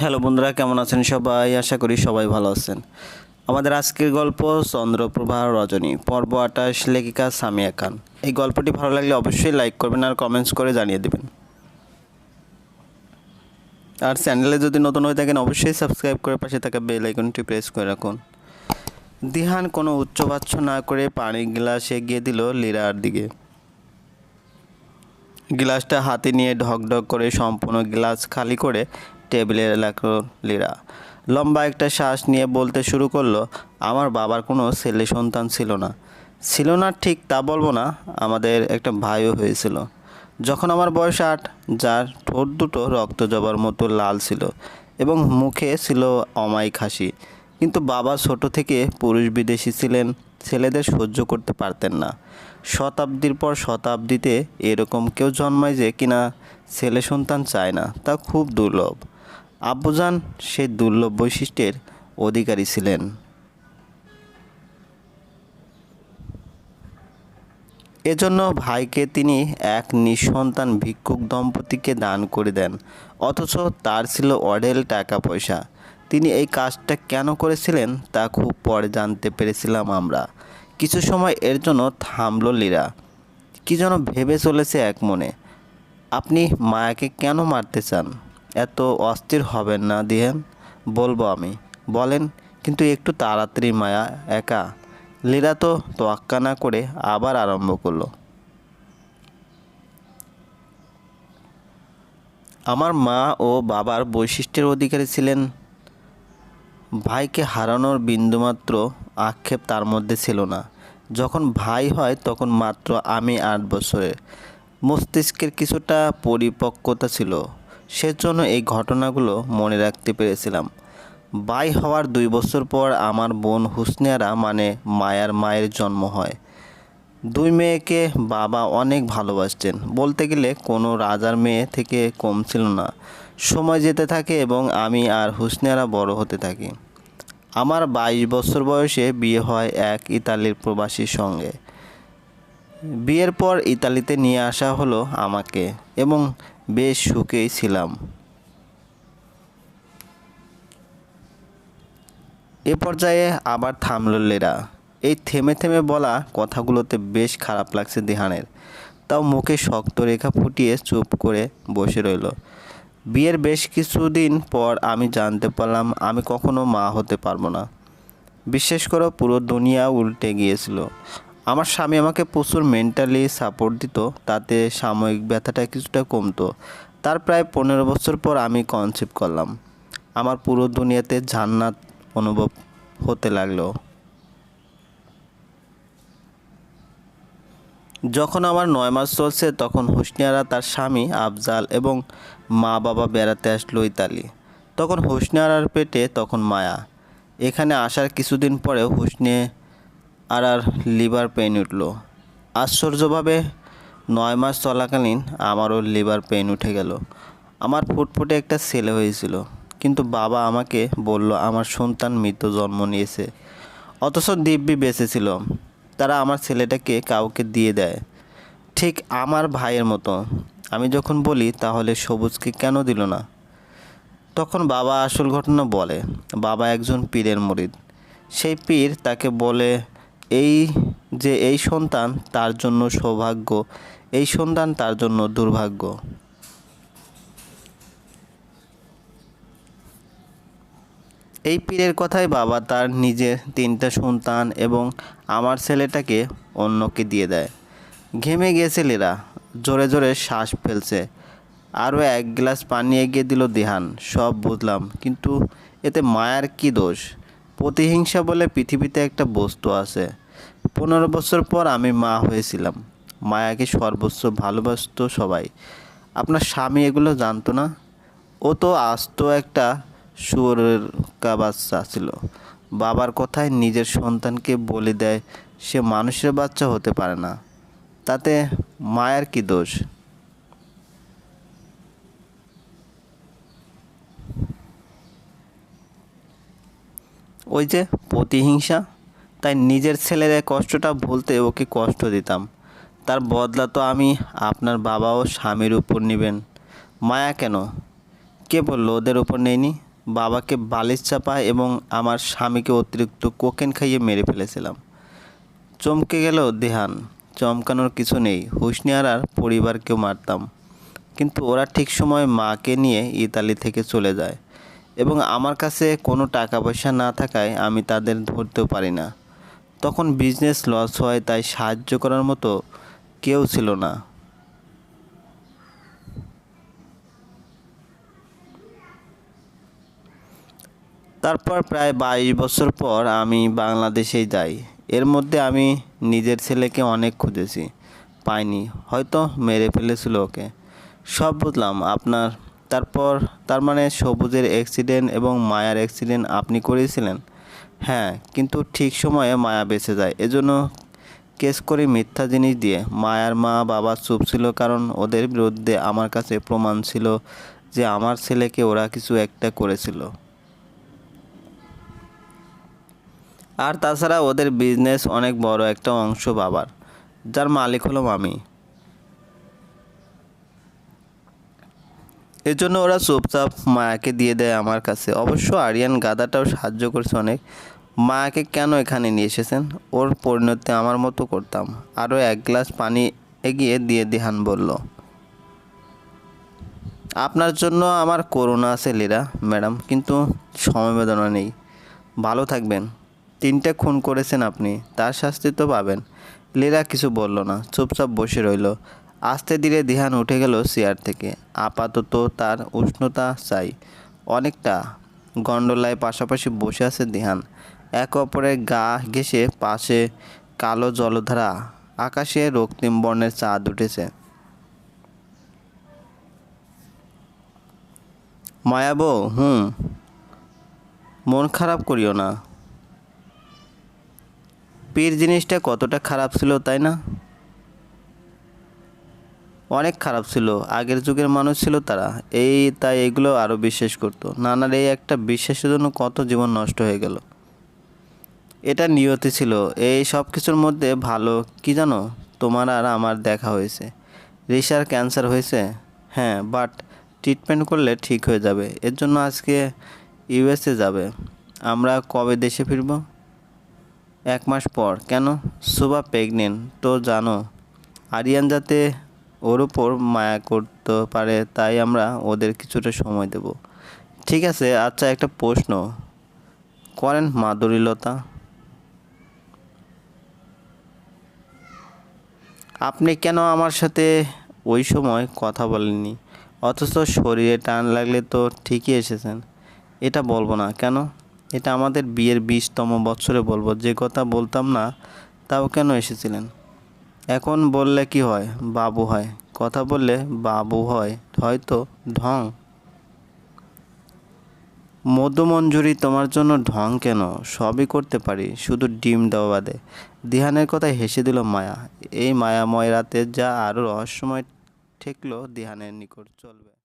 Hello বন্ধুরা, কেমন আছেন সবাই? আশা করি সবাই ভালো আছেন। আমাদের আজকের গল্প চন্দ্রপ্রভা রজনী, পর্ব আটাশ লেখিকা সামিয়া খান। এই গল্পটি ভালো লাগলে অবশ্যই লাইক করবেন আর কমেন্টস করে জানিয়ে দেবেন। আর চ্যানেলে যদি নতুন হয়ে থাকেন, অবশ্যই সাবস্ক্রাইব করে পাশে থাকা বেল আইকনটি প্রেস করে রাখুন। দিহান কোনো উচ্চবাচ্য না করে পানির গ্লাস এগিয়ে দিল লীরার দিকে। গ্লাসটা হাতে নিয়ে ঢক ঢক করে সম্পূর্ণ গ্লাস খালি করে টেবিলে রাখল লীরা লম্বা একটা শ্বাস নিয়ে বলতে শুরু করল, আমার বাবার কোনো ছেলে সন্তান ছিল না। ছিল না, ঠিক তা বলব না। আমাদের একটা ভাইও হয়েছিল। যখন আমার বয়স আট, যার ঠোঁট দুটো রক্ত জবার মতো লাল ছিল এবং মুখে ছিল অমায়িক হাসি। কিন্তু বাবা ছোট থেকে পুরুষ বিদেশি ছিলেন, ছেলেদের সহ্য করতে পারতেন না। শতাব্দীর পর শতাব্দীতে এরকম কেউ জন্মায় যে কিনা ছেলে সন্তান চায় না, তা খুব দুর্লভ। আব্বুজান সেই দুর্লভ বৈশিষ্ট্যের অধিকারী ছিলেন। এজন্য ভাইকে তিনি এক নিঃসন্তান ভিক্ষুক দম্পতিকে দান করে দেন, অথচ তার ছিল অঢেল টাকা পয়সা তিনি এই কাজটা কেন করেছিলেন তা খুব পরে জানতে পেরেছিলাম আমরা। কিছু সময় এর জন্য থামল লীরা। কি যেন ভেবে চলেছে এক মনে, আপনি মায়াকে কেন মারতে চান? এত অস্থির হবেন না, দিহেন। বলব আমি। বলেন, কিন্তু একটু তাড়াতাড়ি, মায়া, একা। লীরা তো তোয়াক্কা না করে আবার আরম্ভ করল। আমার মা ও বাবার বৈশিষ্ট্যের অধিকারী ছিলেন। ভাইকে হারানোর বিন্দুমাত্র আক্ষেপ তার মধ্যে ছিল না। যখন ভাই হয়, তখন মাত্র আমি আট বছরের। মস্তিষ্কের কিছুটা পরিপক্কতা ছিল। সেজন্য এই ঘটনাগুলো মনে রাখতে পেরেছিলাম। ভাই হওয়ার দুই বছর পর আমার বোন হুসনিয়ারা মানে মায়ার মায়ের জন্ম হয়। দুই মেয়েকে বাবা অনেক ভালোবাসতেন। বলতে গেলে কোনো রাজার মেয়ে থেকে কম ছিল না। সময় যেতে থাকে এবং আমি আর হুসনিয়ারা বড় হতে থাকি। আমার বাইশ বছর বয়সে বিয়ে হয় এক ইতালির প্রবাসীর সঙ্গে। বিয়ের পর ইতালিতে নিয়ে আসা হলো আমাকে এবং বেশ সুখেই ছিলাম। এ পর্যায়ে আবার থামল লেরা। এই থেমে থেমে বলা কথাগুলোতে বেশ খারাপ লাগছে দিহানের। তাও মুখে শক্ত রেখা ফুটিয়ে চুপ করে বসে রইল। বিয়ের বেশ কিছুদিন পর আমি জানতে পারলাম আমি কখনো মা হতে পারব না। বিশেষ করে পুরো দুনিয়া উল্টে গিয়েছিল। আমার স্বামী আমাকে প্রচুর মেন্টালি সাপোর্ট দিত, তাতে সাময়িক ব্যথাটা কিছুটা কমতো। তার প্রায় পনেরো বছর পর আমি কনসেপ্ট করলাম। আমার পুরো দুনিয়াতে জান্নাত অনুভব হতে লাগল। যখন আমার নয় মাস চলছে, তখন হুসনিয়ারা তার স্বামী আফজাল এবং মা বাবা বেড়াতে আসলো ইতালি। তখন হুসনিয়ারার পেটে তখন মায়া। এখানে আসার কিছুদিন পরেও হুসনে আর আর লিভার পেইন উঠল। আশ্চর্যভাবে নয় মাস চলাকালীন আমারও লিভার পেইন উঠে গেল। আমার ফুটফুটে একটা ছেলে হয়েছিল, কিন্তু বাবা আমাকে বলল, আমার সন্তান মৃত জন্ম নিয়েছে। অথচ দিব্যি বেঁচে ছিল তারা আমার ছেলেটাকে কাউকে দিয়ে দেয়। ঠিক আমার ভাইয়ের মতো। আমি যখন বলি, তাহলে সবুজকে কেন দিল না? তখন বাবা আসল ঘটনা বলে, বাবা একজন পীরের মরিদ। সেই পীর তাকে বলে এই যে এই সন্তান, তার জন্য সৌভাগ্য। এই সন্তান, তার জন্য দুর্ভাগ্য। এই পীরের কথায় বাবা তার নিজের তিনটা সন্তান এবং আমার ছেলেটাকে অন্যকে দিয়ে দেয়। ঘেমে গিয়েছে লীরা। জোরে জোরে শ্বাস ফেলছে। আরও এক গ্লাস পানি এগিয়ে দিল দিহান। সব বুঝলাম, কিন্তু এতে মায়ার কি দোষ? প্রতিহিংসা বলে পৃথিবীতে একটা বস্তু আছে। পনেরো বছর পর আমি মা হয়েছিলাম। মায়াকে সর্বোচ্চ ভালোবাসত সবাই। আপনার স্বামী এগুলো জানতো না? ও তো আস্ত একটা শুয়োরের কা বাচ্চা ছিল। বাবার কথায় নিজের সন্তানকে বলে দেয়, সে মানুষের বাচ্চা হতে পারে না। তাতে মায়ের কি দোষ? ওই যে প্রতিহিংসা। তাই নিজের ছেলের কষ্টটা ভুলতে ওকে কষ্ট দিতাম। তার বদলা তো আমি আপনার বাবা ও স্বামীর উপর নেবেন। মায়া কেন? কে বলল ওদের ওপর নেইনি? বাবাকে বালিশ চাপা এবং আমার স্বামীকে অতিরিক্ত কোকেন খাইয়ে মেরে ফেলেছিলাম। চমকে গেল দেহান। চমকানোর কিছু নেই। হুশনিয়ারার পরিবারকেও মারতাম। কিন্তু ওরা ঠিক সময় মাকে নিয়ে ইতালি থেকে চলে যায়। এবং আমার কাছে কোনো টাকা পয়সা না থাকায় আমি তাদের ধরতেও পারি না। তখন বিজনেস লস হয় তাই সাহায্য করার মতো কেউ ছিল না। তারপর প্রায় বাইশ বছর পর আমি বাংলাদেশেই যাই। এর মধ্যে আমি নিজের ছেলেকে অনেক খুঁজেছি। পাইনি, হয়তো মেরে ফেলেছিল ওকে। সব বুঝলাম, আপনার, তারপর তার মানে সবুজের অ্যাক্সিডেন্ট এবং মায়ার অ্যাক্সিডেন্ট আপনি করেছিলেন? হ্যাঁ কিন্তু ঠিক সময়ে মায়া বেঁচে যায়। এজন্য কেস করে মিথ্যা জিনিস দিয়ে। মায়ার মা বাবা চুপ ছিল কারণ ওদের বিরুদ্ধে আমার কাছে প্রমাণ ছিল যে আমার ছেলেকে ওরা কিছু একটা করেছিল। আর তাছাড়া ওদের বিজনেস অনেক বড় একটা অংশ বাবার, যার মালিক হলাম আমি এজন্য ওরা চুপচাপ মায়াকে দিয়ে দেয় আমার কাছে। অবশ্য আরিয়ান গাদাটাও সাহায্য করেছে অনেক। মায়াকে কেন এখানে নিয়ে এসেছেন? ওর পরিণতি আমার মতো করতাম। আরও এক গ্লাস পানি এগিয়ে দিয়ে দিহান বলল, আপনার জন্য আমার করোনা আছে লীরা, ম্যাডাম, কিন্তু সমবেদনা নেই। ভালো থাকবেন। তিনটে খুন করেছেন আপনি, তার শাস্তি তো পাবেন। লীরা কিছু বলল না, চুপচাপ বসে রইল। আস্তে ধীরে ধ্যান উঠে গেল চেয়ার থেকে। আপাতত তার উষ্ণতা চাই। অনেকটা। গন্ডলায় পাশাপাশি বসে আছে ধ্যান। এক অপরের গা ঘেঁষে পাশে কালো জলধারা আকাশে রক্তিম বর্ণের চাঁদ উঠেছে। মায়াবো হুম। মন খারাপ করিও না। পীর জিনিসটা কতটা খারাপ ছিল তাই না? অনেক খারাপ ছিল। আগের যুগের মানুষ ছিল তারা। এই তাই এগুলো আরও বিশ্বাস করতো। নানার এই একটা বিশ্বাসের জন্য কত জীবন নষ্ট হয়ে গেল। এটা নিয়তি ছিল। এই সব কিছুর মধ্যে ভালো কি জানো? তোমার আর আমার দেখা হয়েছে। রিসার ক্যান্সার হয়েছে? হ্যাঁ বাট ট্রিটমেন্ট করলে ঠিক হয়ে যাবে। এর জন্য আজকে ইউএসএ যাবে। আমরা কবে দেশে ফিরবো? এক মাস পর। কেন? সুবা প্রেগনেন্ট। তো জানো, আরিয়ান যাতে ওর উপর মায়া করতে পারে, তাই আমরা ওদের কিছুটা সময় দেব। ঠিক আছে আচ্ছা একটা প্রশ্ন। করেন মাধুরীলতা। আপনি কেন আমার সাথে ওই সময় কথা বলেননি? অথচ শরীরে টান লাগলে তো ঠিকই এসেছেন। এটা বলব না, কেন? এটা আমাদের বিয়ের বিশতম বছরে বলব। যে কথা বলতাম না, তাও কেন এসেছিলেন? এখন বললে কি হয়? বাবু হয়। কথা বললে বাবু হয়। হয়তো ঢং। মধুমঞ্জুরি তোমার জন্য ঢং কেন? সবই করতে পারি, শুধু ডিম দেওয়া বাদে। দিহানের কথায় হেসে দিল মায়া। এই মায়াময় রাতে যা আরও রহস্যময় ঠেকলো দিহানের নিকট চলবে।